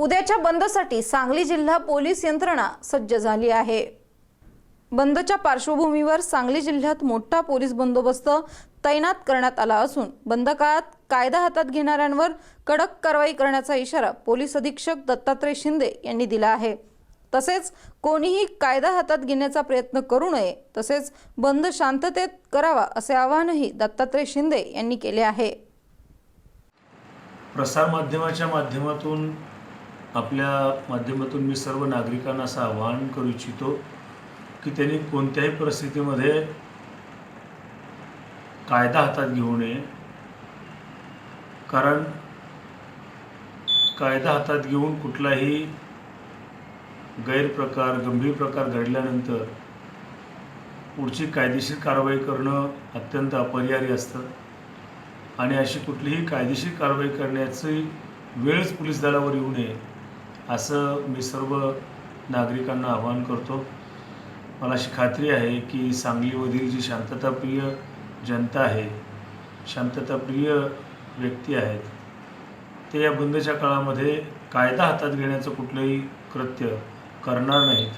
उद्याच्या बंदसाठी सांगली जिल्हा पोलीस यंत्रणा सज्ज झाली आहे. बंदच्या पार्श्वभूमीवर सांगली जिल्ह्यात मोठा पोलीस बंदोबस्त तैनात करण्यात आला असून बंद काळात कायदा हातात घेणाऱ्यांवर कडक कारवाई करण्याचा इशारा पोलीस अधीक्षक दत्तात्रय शिंदे यांनी दिला आहे. तसेच कोणीही कायदा हातात घेण्याचा प्रयत्न करू नये तसेच बंद शांततेत करावा असे आवाहनही दत्तात्रय शिंदे यांनी केले आहे. प्रसारमाध्यमाच्या माध्यमातून आपल्या माध्यमातून मी सर्व नागरिकांना असं आवाहन करू इच्छितो की त्यांनी कोणत्याही परिस्थितीमध्ये कायदा हातात घेऊ नये. कारण कायदा हातात घेऊन कुठलाही गैरप्रकार गंभीर प्रकार घडल्यानंतर पुढची कायदेशीर कारवाई करणं अत्यंत अपरिहार्य असतं. आणि अशी कुठलीही कायदेशीर कारवाई करण्याची वेळच पोलीस दलावर येऊ नये. असं मी सर्व नागरिकांना आवाहन करतो. मला अशी खात्री आहे की सांगलीमधील जी शांतताप्रिय जनता आहे शांतताप्रिय व्यक्ती आहेत ते या बंदच्या काळामध्ये कायदा हातात घेण्याचं कुठलंही कृत्य करणार नाहीत.